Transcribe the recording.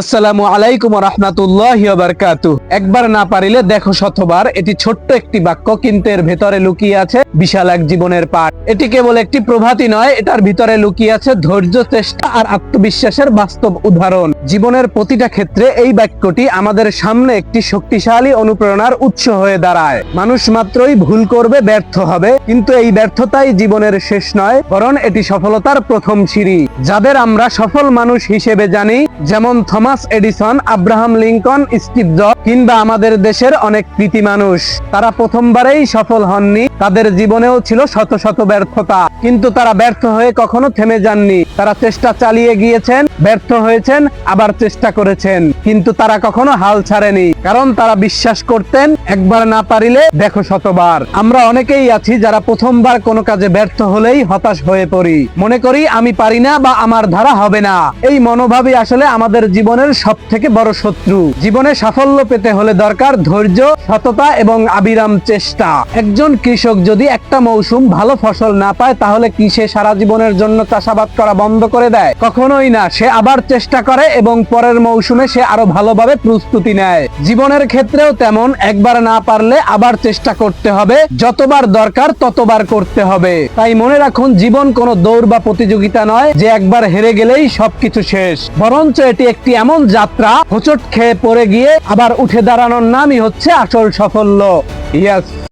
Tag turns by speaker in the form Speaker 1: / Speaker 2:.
Speaker 1: আসসালামু আলাইকুম বারকাতু একবার না পারিলে দেখো শতবার, এটি ছোট্ট একটি বাক্য কিন্তু এর ভেতরে লুকিয়ে আছে বিশাল এক জীবনের পাঠ। এটি কেবল একটি প্রভাতই নয়, এটার ভিতরে লুকিয়ে আছে ধৈর্য, চেষ্টা আর আত্মবিশ্বাসের বাস্তব উদাহরণ। জীবনের প্রতিটা ক্ষেত্রে এই বাক্যটি আমাদের সামনে একটি শক্তিশালী অনুপ্রেরণার উৎস হয়ে দাঁড়ায়। মানুষ মাত্রই ভুল করবে, ব্যর্থ হবে, কিন্তু এই ব্যর্থতাই জীবনের শেষ নয়, বরং এটি সফলতার প্রথম সিঁড়ি। যাদের আমরা সফল মানুষ হিসেবে জানি, যেমন Thomas Edison, Abraham Lincoln, Steve Job কিংবা আমাদের দেশের অনেক কৃতি মানুষ। তারা প্রথমবারেই সফল হননি। তাদের জীবনেও ছিল শত শত ব্যর্থতা। কিন্তু তারা ব্যর্থ হয়ে কখনো থেমে যাননি। তারা চেষ্টা চালিয়ে গিয়েছেন, ব্যর্থ হয়েছেন, আবার চেষ্টা করেছেন। কিন্তু তারা কখনো হাল ছাড়েনি। কারণ তারা বিশ্বাস করতেন, একবার না পারিলে দেখো শতবার। আমরা অনেকেই আছি যারা প্রথমবার কোনো কাজে ব্যর্থ হলেই হতাশ হয়ে পড়ি। মনে করি, আমি পারি না বা আমার ধারা হবে না। এই মনোভাবই আসলে আমাদের জীবনের সব থেকে বড় শত্রু। জীবনে সাফল্য পেতে হলে দরকার ধৈর্য, সততা এবং আবিরাম চেষ্টা। একজন কৃষক যদি একটা মৌসুম ভালো ফসল না পায়, তাহলে কি সে সারা জীবনের জন্য চাষাবাদ করা বন্ধ করে দেয়? কখনোই না। সে আবার চেষ্টা করে এবং পরের মৌসুমে সে আরও ভালোভাবে প্রস্তুতি নেয়। জীবনের ক্ষেত্রেও তেমন, একবার না পারলে আবার চেষ্টা করতে হবে। যতবার দরকার ততবার করতে হবে। তাই মনে রাখুন, জীবন কোনো দৌড় বা প্রতিযোগিতা নয় যে একবার হেরে গেলেই সবকিছু শেষ। বরঞ্চ এটি একটি এমন যাত্রা, হোঁচট খেয়ে পড়ে গিয়ে আবার উঠে দাঁড়ানোর নামই হচ্ছে আসল সাফল্য। ইয়াস